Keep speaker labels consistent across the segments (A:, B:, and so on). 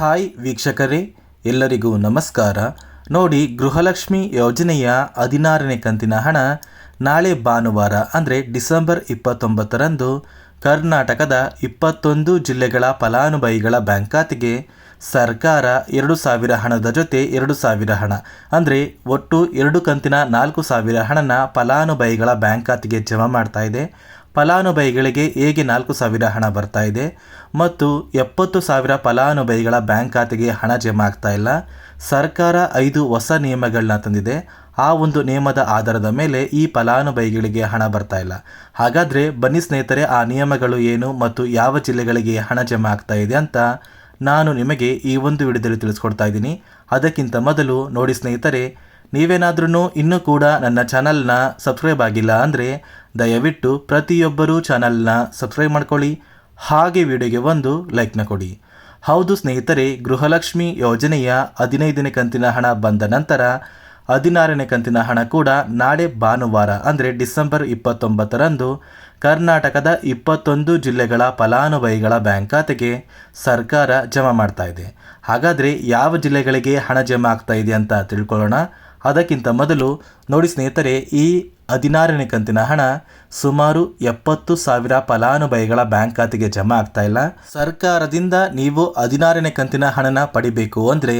A: Hi ವೀಕ್ಷಕರೇ, ಎಲ್ಲರಿಗೂ ನಮಸ್ಕಾರ. ನೋಡಿ, ಗೃಹಲಕ್ಷ್ಮಿ ಯೋಜನೆಯ ಹದಿನಾರನೇ ಕಂತಿನ ಹಣ ನಾಳೆ ಭಾನುವಾರ, ಅಂದರೆ ಡಿಸೆಂಬರ್ ಇಪ್ಪತ್ತೊಂಬತ್ತರಂದು ಕರ್ನಾಟಕದ ಇಪ್ಪತ್ತೊಂದು ಜಿಲ್ಲೆಗಳ ಫಲಾನುಭವಿಗಳ ಬ್ಯಾಂಕ್ ಖಾತೆಗೆ ಸರ್ಕಾರ ಎರಡು ಸಾವಿರ ಹಣದ ಜೊತೆ ಎರಡು ಸಾವಿರ ಹಣ, ಅಂದರೆ ಒಟ್ಟು ಎರಡು ಕಂತಿನ ನಾಲ್ಕು ಸಾವಿರ ಹಣನ ಫಲಾನುಭವಿಗಳ ಬ್ಯಾಂಕ್ ಖಾತೆಗೆ ಜಮಾ ಮಾಡ್ತಾ ಇದೆ. ಫಲಾನುಭವಿಗಳಿಗೆ ಹೇಗೆ ನಾಲ್ಕು ಸಾವಿರ ಹಣ ಬರ್ತಾ ಇದೆ ಮತ್ತು ಎಪ್ಪತ್ತು ಸಾವಿರ ಫಲಾನುಭವಿಗಳ ಬ್ಯಾಂಕ್ ಖಾತೆಗೆ ಹಣ ಜಮಾ ಆಗ್ತಾ ಇಲ್ಲ. ಸರ್ಕಾರ ಐದು ಹೊಸ ನಿಯಮಗಳನ್ನ ತಂದಿದೆ. ಆ ಒಂದು ನಿಯಮದ ಆಧಾರದ ಮೇಲೆ ಈ ಫಲಾನುಭವಿಗಳಿಗೆ ಹಣ ಬರ್ತಾ ಇಲ್ಲ. ಹಾಗಾದರೆ ಬನ್ನಿ ಸ್ನೇಹಿತರೆ, ಆ ನಿಯಮಗಳು ಏನು ಮತ್ತು ಯಾವ ಜಿಲ್ಲೆಗಳಿಗೆ ಹಣ ಜಮಾ ಆಗ್ತಾ ಇದೆ ಅಂತ ನಾನು ನಿಮಗೆ ಈ ಒಂದು ವಿಡಿಯೋದಲ್ಲಿ ತಿಳಿಸ್ಕೊಡ್ತಾ ಇದ್ದೀನಿ. ಅದಕ್ಕಿಂತ ಮೊದಲು ನೋಡಿ ಸ್ನೇಹಿತರೆ ನೀವೇನಾದ್ರೂ ಇನ್ನೂ ಕೂಡ ನನ್ನ ಚಾನಲ್ನ ಸಬ್ಸ್ಕ್ರೈಬ್ ಆಗಿಲ್ಲ ಅಂದರೆ ದಯವಿಟ್ಟು ಪ್ರತಿಯೊಬ್ಬರೂ ಚಾನಲ್ನ ಸಬ್ಸ್ಕ್ರೈಬ್ ಮಾಡ್ಕೊಳ್ಳಿ, ಹಾಗೆ ವಿಡಿಯೋಗೆ ಒಂದು ಲೈಕ್ನ ಕೊಡಿ. ಹೌದು ಸ್ನೇಹಿತರೆ, ಗೃಹಲಕ್ಷ್ಮಿ ಯೋಜನೆಯ ಹದಿನೈದನೇ ಕಂತಿನ ಹಣ ಬಂದ ನಂತರ ಹದಿನಾರನೇ ಕಂತಿನ ಹಣ ಕೂಡ ನಾಳೆ ಭಾನುವಾರ ಅಂದರೆ ಡಿಸೆಂಬರ್ ಇಪ್ಪತ್ತೊಂಬತ್ತರಂದು ಕರ್ನಾಟಕದ ಇಪ್ಪತ್ತೊಂದು ಜಿಲ್ಲೆಗಳ ಫಲಾನುಭವಿಗಳ ಬ್ಯಾಂಕ್ ಖಾತೆಗೆ ಸರ್ಕಾರ ಜಮಾ ಮಾಡ್ತಾ ಇದೆ. ಹಾಗಾದರೆ ಯಾವ ಜಿಲ್ಲೆಗಳಿಗೆ ಹಣ ಜಮಾ ಆಗ್ತಾ ಇದೆ ಅಂತ ತಿಳ್ಕೊಳ್ಳೋಣ. ಅದಕ್ಕಿಂತ ಮೊದಲು ನೋಡಿ ಸ್ನೇಹಿತರೆ, ಈ ಹದಿನಾರನೇ ಕಂತಿನ ಹಣ ಸುಮಾರು ಎಪ್ಪತ್ತು ಸಾವಿರ ಫಲಾನುಭವಿಗಳ ಬ್ಯಾಂಕ್ ಖಾತೆಗೆ ಜಮಾ ಆಗ್ತಾ ಇಲ್ಲ. ಸರ್ಕಾರದಿಂದ ನೀವು ಹದಿನಾರನೇ ಕಂತಿನ ಹಣನ ಪಡಿಬೇಕು ಅಂದರೆ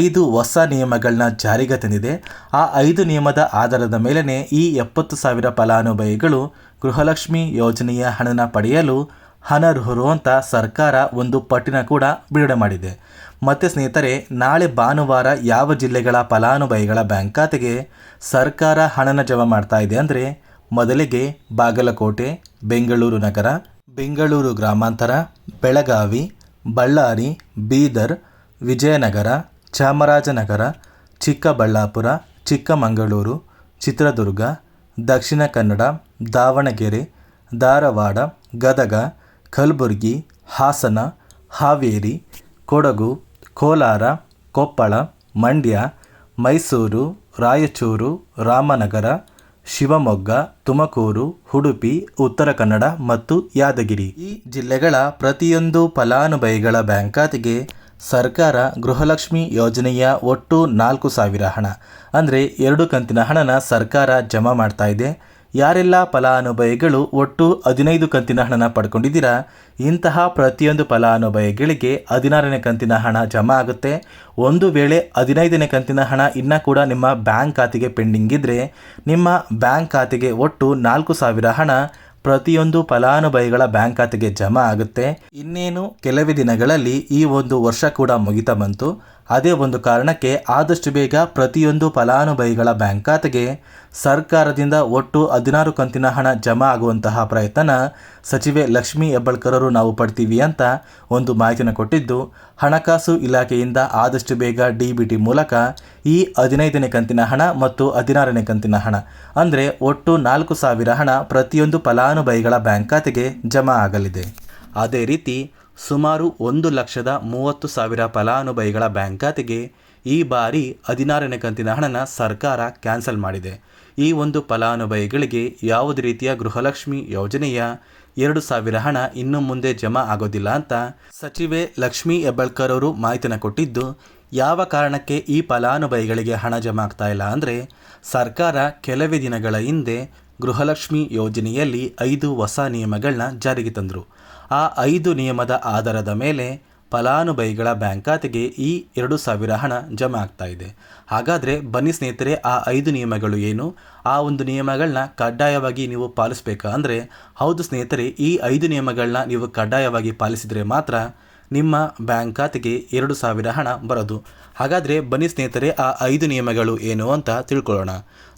A: ಐದು ಹೊಸ ನಿಯಮಗಳನ್ನ ಜಾರಿಗೆ ತಂದಿದೆ. ಆ ಐದು ನಿಯಮದ ಆಧಾರದ ಮೇಲೇ ಈ ಎಪ್ಪತ್ತು ಸಾವಿರ ಫಲಾನುಭವಿಗಳು ಗೃಹಲಕ್ಷ್ಮಿ ಯೋಜನೆಯ ಹಣನ ಪಡೆಯಲು ಅನರ್ಹರು ಅಂತ ಸರ್ಕಾರ ಒಂದು ಪಟ್ಟಿನ ಕೂಡ ಬಿಡುಗಡೆ ಮಾಡಿದೆ. ಮತ್ತು ಸ್ನೇಹಿತರೆ, ನಾಳೆ ಭಾನುವಾರ ಯಾವ ಜಿಲ್ಲೆಗಳ ಫಲಾನುಭವಿಗಳ ಬ್ಯಾಂಕ್ ಖಾತೆಗೆ ಸರ್ಕಾರ ಹಣನ ಜಮಾ ಮಾಡ್ತಾ ಇದೆ ಅಂದರೆ ಮೊದಲಿಗೆ ಬಾಗಲಕೋಟೆ, ಬೆಂಗಳೂರು ನಗರ, ಬೆಂಗಳೂರು ಗ್ರಾಮಾಂತರ, ಬೆಳಗಾವಿ, ಬಳ್ಳಾರಿ, ಬೀದರ್, ವಿಜಯನಗರ, ಚಾಮರಾಜನಗರ, ಚಿಕ್ಕಬಳ್ಳಾಪುರ, ಚಿಕ್ಕಮಗಳೂರು, ಚಿತ್ರದುರ್ಗ, ದಕ್ಷಿಣ ಕನ್ನಡ, ದಾವಣಗೆರೆ, ಧಾರವಾಡ, ಗದಗ ಕಲಬುರಗಿ, ಹಾಸನ, ಹಾವೇರಿ, ಕೊಡಗು, ಕೋಲಾರ, ಕೊಪ್ಪಳ, ಮಂಡ್ಯ, ಮೈಸೂರು, ರಾಯಚೂರು, ರಾಮನಗರ, ಶಿವಮೊಗ್ಗ, ತುಮಕೂರು, ಉಡುಪಿ, ಉತ್ತರ ಕನ್ನಡ ಮತ್ತು ಯಾದಗಿರಿ. ಈ ಜಿಲ್ಲೆಗಳ ಪ್ರತಿಯೊಂದು ಫಲಾನುಭವಿಗಳ ಬ್ಯಾಂಕ್ ಖಾತೆಗೆ ಸರ್ಕಾರ ಗೃಹಲಕ್ಷ್ಮಿ ಯೋಜನೆಯ ಒಟ್ಟು ನಾಲ್ಕು ಸಾವಿರ ಹಣ. ಅಂದರೆ ಎರಡು ಕಂತಿನ ಹಣನ ಸರ್ಕಾರ ಜಮಾ ಮಾಡ್ತಾ ಯಾರೆಲ್ಲ ಫಲಾನುಭವಿಗಳು ಒಟ್ಟು ಹದಿನೈದು ಕಂತಿನ ಹಣನ ಪಡ್ಕೊಂಡಿದ್ದೀರಾ? ಇಂತಹ ಪ್ರತಿಯೊಂದು ಫಲಾನುಭವಿಗಳಿಗೆ ಹದಿನಾರನೇ ಕಂತಿನ ಹಣ ಜಮಾ ಆಗುತ್ತೆ. ಒಂದು ವೇಳೆ ಹದಿನೈದನೇ ಕಂತಿನ ಹಣ ಇನ್ನೂ ಕೂಡ ನಿಮ್ಮ ಬ್ಯಾಂಕ್ ಖಾತೆಗೆ ಪೆಂಡಿಂಗ್ ಇದ್ದರೆ ನಿಮ್ಮ ಬ್ಯಾಂಕ್ ಖಾತೆಗೆ ಒಟ್ಟು ನಾಲ್ಕು ಸಾವಿರ ಹಣ ಪ್ರತಿಯೊಂದು ಫಲಾನುಭವಿಗಳ ಬ್ಯಾಂಕ್ ಖಾತೆಗೆ ಜಮಾ ಆಗುತ್ತೆ. ಇನ್ನೇನು, ಕೆಲವೇ ದಿನಗಳಲ್ಲಿ ಈ ಒಂದು ವರ್ಷ ಕೂಡ ಮುಗಿತಾ ಬಂತು. ಅದೇ ಒಂದು ಕಾರಣಕ್ಕೆ ಆದಷ್ಟು ಬೇಗ ಪ್ರತಿಯೊಂದು ಫಲಾನುಭವಿಗಳ ಬ್ಯಾಂಕ್ ಖಾತೆಗೆ ಸರ್ಕಾರದಿಂದ ಒಟ್ಟು ಹದಿನಾರು ಕಂತಿನ ಹಣ ಜಮಾ ಆಗುವಂತಹ ಪ್ರಯತ್ನ ಸಚಿವೆ ಲಕ್ಷ್ಮೀ ಹೆಬ್ಬಳ್ಕರರು ನಾವು ಪಡ್ತೀವಿ ಅಂತ ಒಂದು ಮಾಹಿತಿನ ಕೊಟ್ಟಿದ್ದು, ಹಣಕಾಸು ಇಲಾಖೆಯಿಂದ ಆದಷ್ಟು ಬೇಗ ಡಿ ಬಿ ಟಿ ಮೂಲಕ ಈ ಹದಿನೈದನೇ ಕಂತಿನ ಹಣ ಮತ್ತು ಹದಿನಾರನೇ ಕಂತಿನ ಹಣ, ಅಂದರೆ ಒಟ್ಟು ನಾಲ್ಕು ಸಾವಿರ ಹಣ ಪ್ರತಿಯೊಂದು ಫಲಾನುಭವಿಗಳ ಬ್ಯಾಂಕ್ ಖಾತೆಗೆ ಜಮಾ ಆಗಲಿದೆ. ಅದೇ ರೀತಿ ಸುಮಾರು ಒಂದು ಲಕ್ಷದ ಮೂವತ್ತು ಸಾವಿರ ಫಲಾನುಭವಿಗಳ ಬ್ಯಾಂಕ್ ಖಾತೆಗೆ ಈ ಬಾರಿ ಹದಿನಾರನೇ ಕಂತಿನ ಹಣನ ಸರ್ಕಾರ ಕ್ಯಾನ್ಸಲ್ ಮಾಡಿದೆ. ಈ ಒಂದು ಫಲಾನುಭವಿಗಳಿಗೆ ಯಾವುದೇ ರೀತಿಯ ಗೃಹಲಕ್ಷ್ಮಿ ಯೋಜನೆಯ ಎರಡು ಸಾವಿರ ಹಣ ಇನ್ನು ಮುಂದೆ ಜಮಾ ಆಗೋದಿಲ್ಲ ಅಂತ ಸಚಿವೆ ಲಕ್ಷ್ಮೀ ಹೆಬ್ಬಳ್ಕರ್ ಅವರು ಮಾಹಿತಿನ ಕೊಟ್ಟಿದ್ದು, ಯಾವ ಕಾರಣಕ್ಕೆ ಈ ಫಲಾನುಭವಿಗಳಿಗೆ ಹಣ ಜಮಾ ಆಗ್ತಾ ಇಲ್ಲ ಅಂದರೆ ಸರ್ಕಾರ ಕೆಲವೇ ದಿನಗಳ ಹಿಂದೆ ಗೃಹಲಕ್ಷ್ಮಿ ಯೋಜನೆಯಲ್ಲಿ ಐದು ಹೊಸ ನಿಯಮಗಳನ್ನ ಜಾರಿಗೆ ತಂದರು. ಆ ಐದು ನಿಯಮದ ಆಧಾರದ ಮೇಲೆ ಫಲಾನುಭವಿಗಳ ಬ್ಯಾಂಕ್ ಖಾತೆಗೆ ಈ ಎರಡು ಸಾವಿರ ಹಣ ಜಮಾ ಆಗ್ತಾ ಇದೆ. ಹಾಗಾದರೆ ಬನ್ನಿ ಸ್ನೇಹಿತರೆ, ಆ ಐದು ನಿಯಮಗಳು ಏನು? ಆ ಒಂದು ನಿಯಮಗಳನ್ನ ಕಡ್ಡಾಯವಾಗಿ ನೀವು ಪಾಲಿಸಬೇಕಾ ಅಂದರೆ, ಹೌದು ಸ್ನೇಹಿತರೆ, ಈ ಐದು ನಿಯಮಗಳನ್ನ ನೀವು ಕಡ್ಡಾಯವಾಗಿ ಪಾಲಿಸಿದರೆ ಮಾತ್ರ ನಿಮ್ಮ ಬ್ಯಾಂಕ್ ಖಾತೆಗೆ ಎರಡು ಸಾವಿರ ಹಣ ಬರೋದು. ಹಾಗಾದರೆ ಬನ್ನಿ ಸ್ನೇಹಿತರೆ, ಆ ಐದು ನಿಯಮಗಳು ಏನು ಅಂತ ತಿಳ್ಕೊಳ್ಳೋಣ.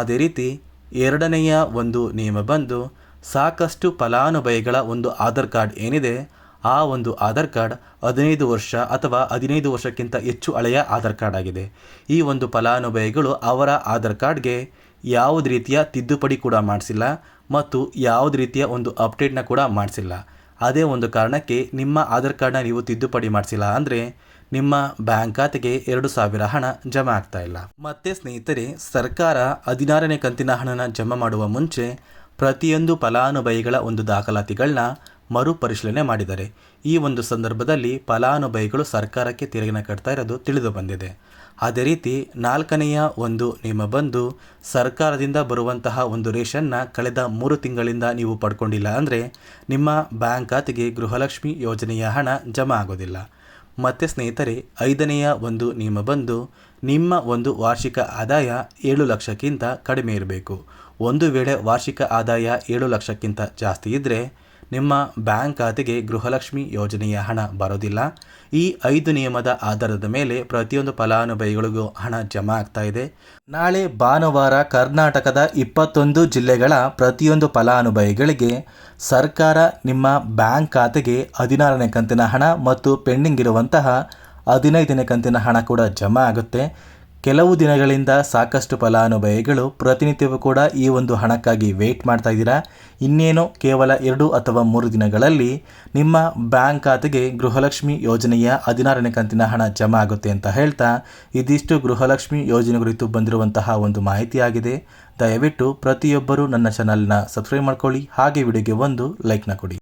A: ಅದೇ ರೀತಿ ಎರಡನೆಯ ಒಂದು ನಿಯಮ ಬಂದು ಸಾಕಷ್ಟು ಫಲಾನುಭವಿಗಳ ಒಂದು ಆಧಾರ್ ಕಾರ್ಡ್ ಏನಿದೆ, ಆ ಒಂದು ಆಧಾರ್ ಕಾರ್ಡ್ ಹದಿನೈದು ವರ್ಷ ಅಥವಾ ಹದಿನೈದು ವರ್ಷಕ್ಕಿಂತ ಹೆಚ್ಚು ಹಳೆಯ ಆಧಾರ್ ಕಾರ್ಡ್ ಆಗಿದೆ. ಈ ಒಂದು ಫಲಾನುಭವಿಗಳು ಅವರ ಆಧಾರ್ ಕಾರ್ಡ್ಗೆ ಯಾವುದೇ ರೀತಿಯ ತಿದ್ದುಪಡಿ ಕೂಡ ಮಾಡಿಸಿಲ್ಲ ಮತ್ತು ಯಾವುದೇ ರೀತಿಯ ಒಂದು ಅಪ್ಡೇಟ್ನ ಕೂಡ ಮಾಡಿಸಿಲ್ಲ. ಅದೇ ಒಂದು ಕಾರಣಕ್ಕೆ ನಿಮ್ಮ ಆಧಾರ್ ಕಾರ್ಡ್ನ ನೀವು ತಿದ್ದುಪಡಿ ಮಾಡಿಸಿಲ್ಲ ಅಂದರೆ ನಿಮ್ಮ ಬ್ಯಾಂಕ್ ಖಾತೆಗೆ ಎರಡು ಸಾವಿರ ಹಣ ಜಮಾ ಆಗ್ತಾ ಇಲ್ಲ. ಮತ್ತೆ ಸ್ನೇಹಿತರೆ, ಸರ್ಕಾರ ಹದಿನಾರನೇ ಕಂತಿನ ಹಣನ ಜಮಾ ಮಾಡುವ ಮುಂಚೆ ಪ್ರತಿಯೊಂದು ಫಲಾನುಭವಿಗಳ ಒಂದು ದಾಖಲಾತಿಗಳನ್ನ ಮರುಪರಿಶೀಲನೆ ಮಾಡಿದ್ದಾರೆ. ಈ ಒಂದು ಸಂದರ್ಭದಲ್ಲಿ ಫಲಾನುಭವಿಗಳು ಸರ್ಕಾರಕ್ಕೆ ತೆರಿಗೆನ ಕಟ್ತಾ ಇರೋದು ತಿಳಿದು ಬಂದಿದೆ. ಅದೇ ರೀತಿ ನಾಲ್ಕನೆಯ ಒಂದು ನಿಯಮ ಬಂದು, ಸರ್ಕಾರದಿಂದ ಬರುವಂತಹ ಒಂದು ರೇಷನ್ನ ಕಳೆದ ಮೂರು ತಿಂಗಳಿಂದ ನೀವು ಪಡ್ಕೊಂಡಿಲ್ಲ ಅಂದರೆ ನಿಮ್ಮ ಬ್ಯಾಂಕ್ ಖಾತೆಗೆ ಗೃಹಲಕ್ಷ್ಮಿ ಯೋಜನೆಯ ಹಣ ಜಮಾ ಆಗೋದಿಲ್ಲ. ಮತ್ತು ಸ್ನೇಹಿತರೆ, ಐದನೆಯ ಒಂದು ನಿಯಮ ಬಂದು, ನಿಮ್ಮ ಒಂದು ವಾರ್ಷಿಕ ಆದಾಯ ಏಳು ಲಕ್ಷಕ್ಕಿಂತ ಕಡಿಮೆ ಇರಬೇಕು. ಒಂದು ವೇಳೆ ವಾರ್ಷಿಕ ಆದಾಯ ಏಳು ಲಕ್ಷಕ್ಕಿಂತ ಜಾಸ್ತಿ ಇದ್ದರೆ ನಿಮ್ಮ ಬ್ಯಾಂಕ್ ಖಾತೆಗೆ ಗೃಹಲಕ್ಷ್ಮಿ ಯೋಜನೆಯ ಹಣ ಬರೋದಿಲ್ಲ. ಈ ಐದು ನಿಯಮದ ಆಧಾರದ ಮೇಲೆ ಪ್ರತಿಯೊಂದು ಫಲಾನುಭವಿಗಳಿಗೂ ಹಣ ಜಮಾ ಆಗ್ತಾ ಇದೆ. ನಾಳೆ ಭಾನುವಾರ ಕರ್ನಾಟಕದ ಇಪ್ಪತ್ತೊಂದು ಜಿಲ್ಲೆಗಳ ಪ್ರತಿಯೊಂದು ಫಲಾನುಭವಿಗಳಿಗೆ ಸರ್ಕಾರ ನಿಮ್ಮ ಬ್ಯಾಂಕ್ ಖಾತೆಗೆ ಹದಿನಾರನೇ ಕಂತಿನ ಹಣ ಮತ್ತು ಪೆಂಡಿಂಗ್ ಇರುವಂತಹ ಹದಿನೈದನೇ ಕಂತಿನ ಹಣ ಕೂಡ ಜಮಾ ಆಗುತ್ತೆ. ಕೆಲವು ದಿನಗಳಿಂದ ಸಾಕಷ್ಟು ಫಲಾನುಭವಿಗಳು ಪ್ರತಿನಿತ್ಯವೂ ಕೂಡ ಈ ಒಂದು ಹಣಕ್ಕಾಗಿ ವೇಟ್ ಮಾಡ್ತಾ ಇದ್ದೀರಾ? ಇನ್ನೇನು ಕೇವಲ ಎರಡು ಅಥವಾ ಮೂರು ದಿನಗಳಲ್ಲಿ ನಿಮ್ಮ ಬ್ಯಾಂಕ್ ಖಾತೆಗೆ ಗೃಹಲಕ್ಷ್ಮಿ ಯೋಜನೆಯ ಹದಿನಾರನೇ ಕಂತಿನ ಹಣ ಜಮಾ ಆಗುತ್ತೆ ಅಂತ ಹೇಳ್ತಾ ಇದಿಷ್ಟು ಗೃಹಲಕ್ಷ್ಮಿ ಯೋಜನೆ ಕುರಿತು ಬಂದಿರುವಂತಹ ಒಂದು ಮಾಹಿತಿಯಾಗಿದೆ ದಯವಿಟ್ಟು ಪ್ರತಿಯೊಬ್ಬರೂ ನನ್ನ ಚಾನಲ್ನ ಸಬ್ಸ್ಕ್ರೈಬ್ ಮಾಡ್ಕೊಳ್ಳಿ, ಹಾಗೆ ವಿಡಿಯೋಗೆ ಒಂದು ಲೈಕ್ನ ಕೊಡಿ.